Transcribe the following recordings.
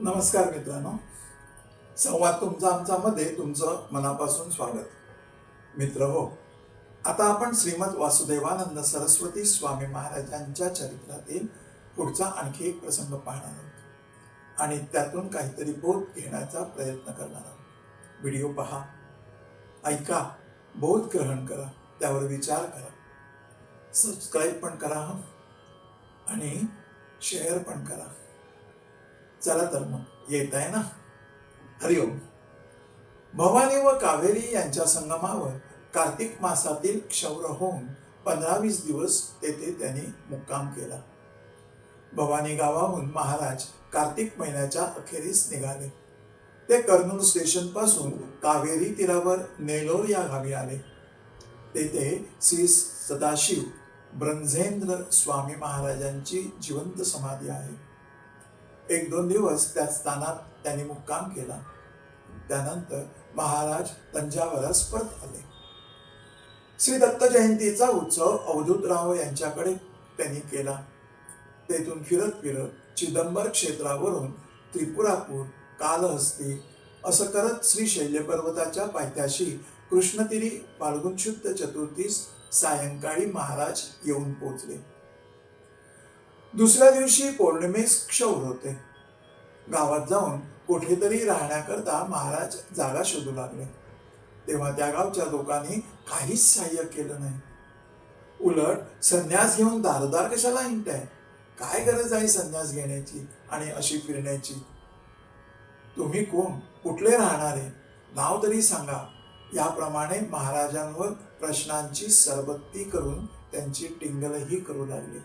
नमस्कार मित्रांनो. संवाद तुमचा आमचा मध्ये तुमचं मनापासून स्वागत. मित्र हो आता आपण श्रीमद वासुदेवानंद सरस्वती स्वामी महाराजांच्या चरित्रातील पुढचा आणखी एक प्रसंग पाहणार आहोत. आणि त्यातून काहीतरी बोध घेण्याचा प्रयत्न करणार आहोत. व्हिडिओ पहा. ऐका बोध ग्रहण करा त्यावर विचार करा. सबस्क्राईब पण करा आणि शेअर पण करा. चला तर मग. येत आहे ना? हरिओम. भवानी व कावेरी यांच्या संगमावर कार्तिक मासातील क्षौर होऊन पंधरा वीस दिवस तेथे त्यांनी मुक्काम केला. भवानी गावाहून महाराज कार्तिक महिन्याच्या अखेरीस निघाले. ते कर्नूल स्टेशनपासून कावेरी तीरावर नेलोर या गावी आले. तेथे श्री सदाशिव ब्रह्मेंद्र स्वामी महाराजांची जिवंत समाधी आहे. एक दोन दिवस त्या स्थानात त्यांनी मुक्काम केला. त्यानंतर महाराज तंजावरस परत आले. श्री दत्त जयंतीचा उत्सव अवधूतराव यांच्याकडे त्यांनी केला. तेथून फिरत फिरत चिदंबर क्षेत्रावरून त्रिपुरापूर कालहस्ती असं करत श्री शैल्य पर्वताच्या पायथ्याशी कृष्णतिरी फाल्गुन शुद्ध चतुर्थीस सायंकाळी महाराज येऊन पोचले दुसऱ्या दिवशी पौर्णिमेस क्षौर होते. गावात जाऊन कुठेतरी राहण्याकरता महाराज जागा शोधू लागले. तेव्हा त्या गावच्या लोकांनी काहीच सहाय्य केलं नाही. उलट संन्यास घेऊन दारदार कशाला हिंडताय? काय गरज आहे संन्यास घेण्याची आणि अशी फिरण्याची? तुम्ही कोण? कुठले राहणारे? नाव तरी सांगा. याप्रमाणे महाराजांवर प्रश्नांची सरबत्ती करून त्यांची टिंगलही करू लागली.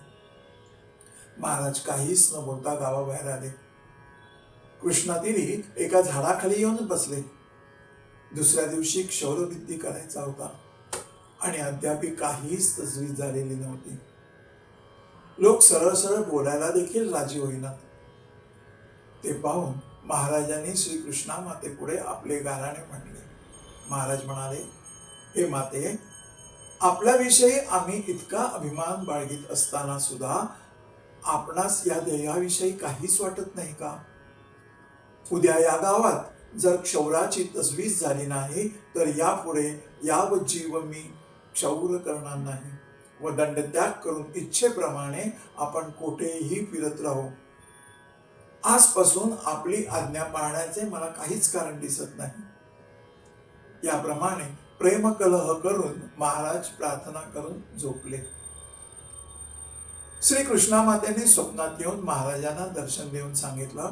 महाराज काहीच न बोलता गावाबाहेर आले. कृष्णातीरी एका झाडाखाली येऊन बसले. दुसऱ्या दिवशी क्षौरवृत्ती करायचा होता आणि अद्याप काहीच तजवीज झालेली नव्हती. लोक सरळ सरळ बोलायला देखील राजी होईनात ते पाहून महाराजांनी श्रीकृष्णा मातेपुढे आपले गाराणे म्हणले. महाराज म्हणाले हे माते आपल्याविषयी आम्ही इतका अभिमान बाळगीत असताना सुद्धा आपणास या देहाविषयी काहीच वाटत नाही का? उद्या या गावात जर क्षौराची तजवीज झाली नाही तर यापुढे व जीव मी क्षौर करणार नाही व दंडत्याग करून इच्छेप्रमाणे आपण कोठेही फिरत राहू. आजपासून आपली आज्ञा पाळण्याचे मला काहीच कारण दिसत नाही. याप्रमाणे प्रेमकलह करून महाराज प्रार्थना करून झोपले. श्री कृष्णा मातेने स्वप्नात येऊन महाराजांना दर्शन देऊन सांगितलं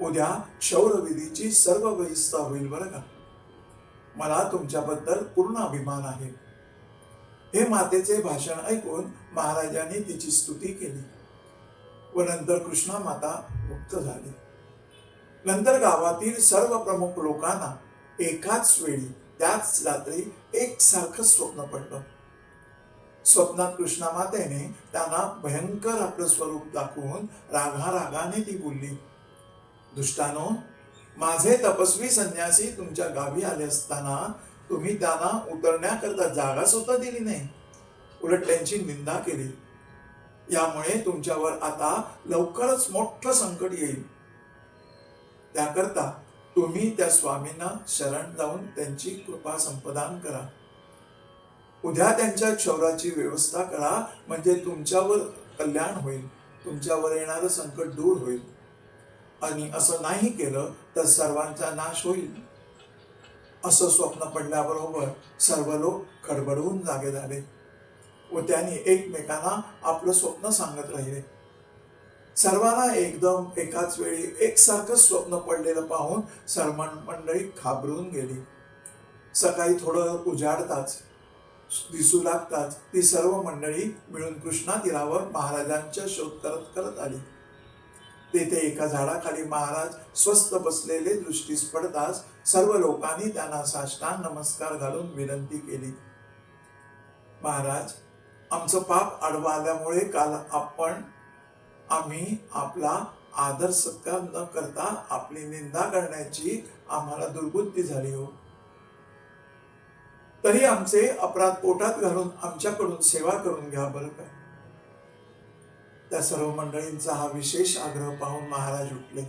उद्या शौरविधीची सर्व व्यवस्था होईल बरं का? मला तुमच्याबद्दल पूर्ण अभिमान आहे. हे मातेचे भाषण ऐकून महाराजांनी तिची स्तुती केली व नंतर कृष्णा माता मुक्त झाली. नंतर गावातील सर्व प्रमुख लोकांना एकाच वेळी त्याच रात्री एकसारखं स्वप्न पडलं. स्वप्नात कृष्णा मातेने त्यांना भयंकर आपलं स्वरूप दाखवून रागा रागाने ती बोलली दुष्टानो माझे तपस्वी संन्यासी तुमच्या गावी आले असताना तुम्ही त्यांना उतरण्याकरता जागा सुद्धा दिली नाही. उलट त्यांची निंदा केली. यामुळे तुमच्यावर आता लवकरच मोठं संकट येईल. त्याकरता तुम्ही त्या स्वामींना शरण जाऊन त्यांची कृपा संपदान करा. उद्या त्यांच्या क्षौराची व्यवस्था करा म्हणजे तुमच्यावर कल्याण होईल तुमच्यावर येणारं संकट दूर होईल. आणि असं नाही केलं तर सर्वांचा नाश होईल. असं स्वप्न पडल्याबरोबर सर्व लोक खडबडवून जागे झाले. व त्यांनी एकमेकांना आपलं स्वप्न सांगत राहिले. सर्वांना एकदम एकाच वेळी एकसारखं स्वप्न पडलेलं पाहून सर्व मंडळी घाबरून गेली. सकाळी थोडं उजाडताच दिसू लागताच ती सर्व मंडळी मिळून कृष्णा तीरावर महाराजांच्या शोध करत करत आली. तेथे एका झाडाखाली महाराज स्वस्त बसलेले दृष्टीस पडताच सर्व लोकांनी त्यांना साष्टांग नमस्कार घालून विनंती केली. महाराज आमचं पाप आडवा आल्यामुळे काल आपण आम्ही आपला आदर सत्कार न करता आपली निंदा करण्याची आम्हाला दुर्बुद्धी झाली हो. तरी आमचे अपराध पोटात घालून आमच्याकडून सेवा करून घ्या बरं का? त्या सर्व मंडळींचा हा विशेष आग्रह पाहून महाराज उठले.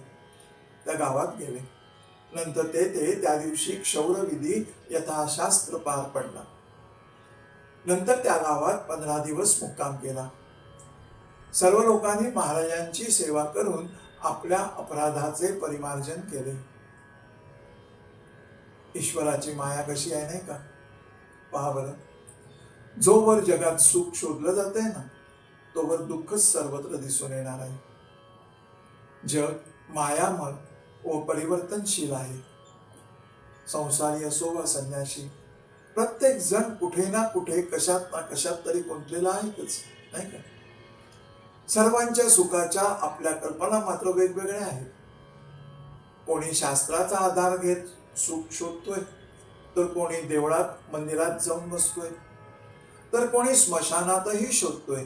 त्या गावात गेले. नंतर ते ते त्या दिवशी क्षौरविधी यथाशास्त्र पार पडला. नंतर त्या गावात पंधरा दिवस मुक्काम केला. सर्व लोकांनी महाराजांची सेवा करून आपल्या अपराधाचे परिमार्जन केले. ईश्वराची माया कशी आहे नाही का? पहा बरं. जोवर जगात सुख शोधलं जात आहे ना तोवर दुःखच सर्वत्र दिसून येणार आहे. जग मायामय व परिवर्तनशील आहे. संसारी असो वा संन्यासी प्रत्येक जण कुठे ना कुठे कशात ना कशात तरी गुंतलेला आहे नाही का? सर्वांच्या सुखाच्या आपल्या कल्पना मात्र वेगवेगळ्या आहेत. कोणी शास्त्राचा आधार घेत सुख शोधतोय तर कोणी देवळात मंदिरात जाऊन बसतोय. तर कोणी स्मशानातही शोधतोय.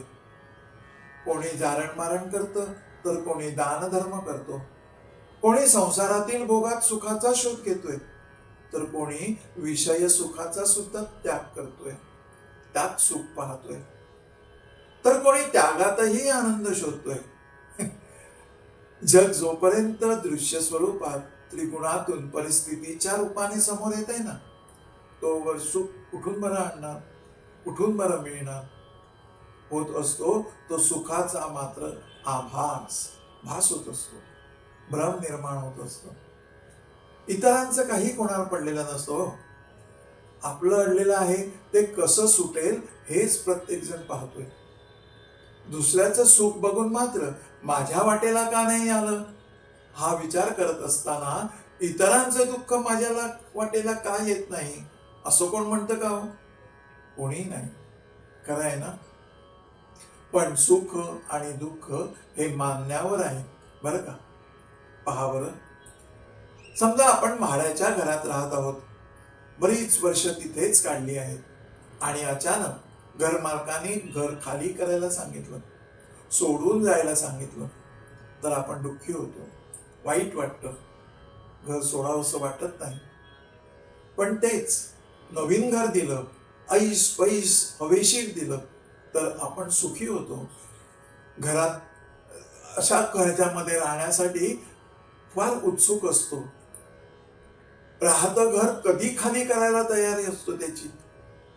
कोणी जारण मारण करतं तर कोणी दान धर्म करतो. कोणी संसारातील भोगात सुखाचा शोध घेतोय तर कोणी विषय सुखाचा सुद्धा त्याग करतोय. त्यात सुख पाहतोय. तर कोणी त्यागातही आनंद शोधतोय. जग जोपर्यंत दृश्य स्वरूपात त्रिगुणातून परिस्थितीच्या रूपाने समोर येत आहे ना तोवर सुख कुठून बरं आणणार कुठून बरं मिळणार. होत असतो तो सुखाचा मात्र आभास भास होत असतो भ्रम निर्माण होत असतो. इतरांचं काही कोणावर पडलेलं नसतो हो. आपलं अडलेलं आहे ते कसं सुटेल हेच प्रत्येक जण पाहतोय. दुसऱ्याचं सुख बघून मात्र माझ्या वाटेला का नाही आलं? हा विचार करत असताना इतरांचं दुःख माझ्याला वाटेला का येत नाही? असं कोण म्हणतं का हो? कोणी नाही. खरं आहे ना? पण सुख आणि दुःख हे मानण्यावर आहे. बरं का? पहा बरं. समजा आपण म्हाड्याच्या घरात राहत आहोत. बरीच वर्ष तिथेच काढली आहेत. आणि अचानक घरमालकाने घर खाली करायला सांगितलं. सोडून जायला सांगितलं. तर आपण दुःखी होतो. वाईट वाटतं. घर सोडावंसं वाटत नाही. पण तेच नवीन घर दिलं ऐस पैस हवेशीर दिलं तर आपण सुखी होतो. घरात अशा घरच्यामध्ये राहण्यासाठी फार उत्सुक असतो. राहतं घर कधी खाली करायला तयारी असतो त्याची.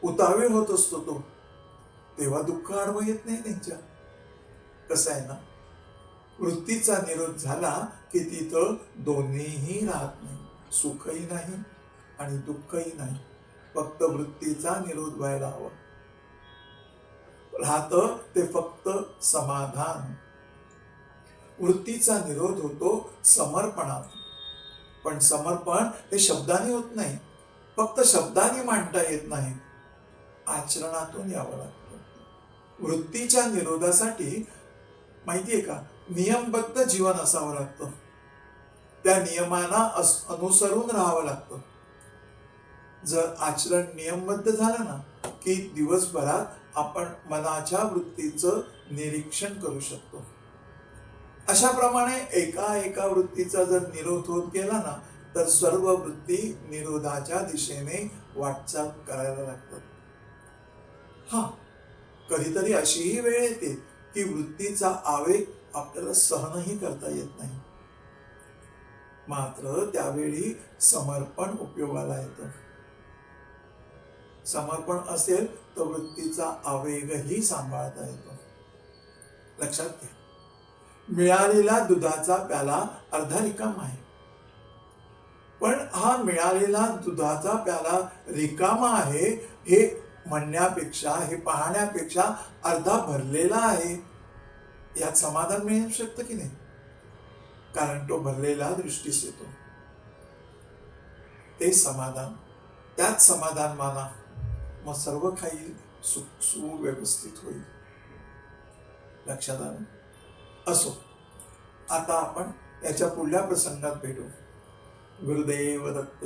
उतावीळ होत असतो तो. तेव्हा दुःख आडवं येत नाही त्यांच्या. कसं आहे ना? वृत्तीचा निरोध झाला की तिथं दोन्हीही राहत नाही. सुखही नाही आणि दुःखही नाही. फक्त वृत्तीचा निरोध व्हायला हवा. राहतं ते फक्त समाधान. वृत्तीचा निरोध होतो समर्पणात. पण समर्पण हे शब्दाने होत नाही. फक्त शब्दाने मांडता येत नाही. आचरणातून यावं लागतं. वृत्तीच्या निरोधासाठी माहितीये का? नियमबद्ध जीवन असावं लागतं. त्या नियमांना अनुसरून राहावं लागतं. जर आचरण नियमबद्ध झालं ना की दिवसभरात आपण मनाच्या वृत्तीचं निरीक्षण करू शकतो. अशा प्रमाणे एका एका वृत्तीचा जर निरोध होत गेला ना तर सर्व वृत्ती निरोधाच्या दिशेने वाटचाल करायला लागतात. हा कधीतरी अशीही वेळ येते की वृत्तीचा आवेग आपल्याला सहनही करता येत नाही. मात्र त्यावेळी समर्पण उपयोगाला येतं. समर्पण असेल तर वृत्तीचा आवेगही सांभाळता येतो. लक्षात घ्या. मिळालेला दुधाचा प्याला अर्धा रिकामा आहे. पण हा मिळालेला दुधाचा प्याला रिकामा आहे हे म्हणण्यापेक्षा हे पाहण्यापेक्षा अर्धा भरलेला आहे. यात समाधान मिळू शकतं की नाही? कारण तो भरलेला दृष्टीस येतो. ते समाधान त्यात समाधान माना. मग सर्व काही सु सुव्यवस्थित होईल. लक्षात आलं? असो. आता आपण याच्या पुढल्या प्रसंगात भेटू. गुरुदेव दत्त.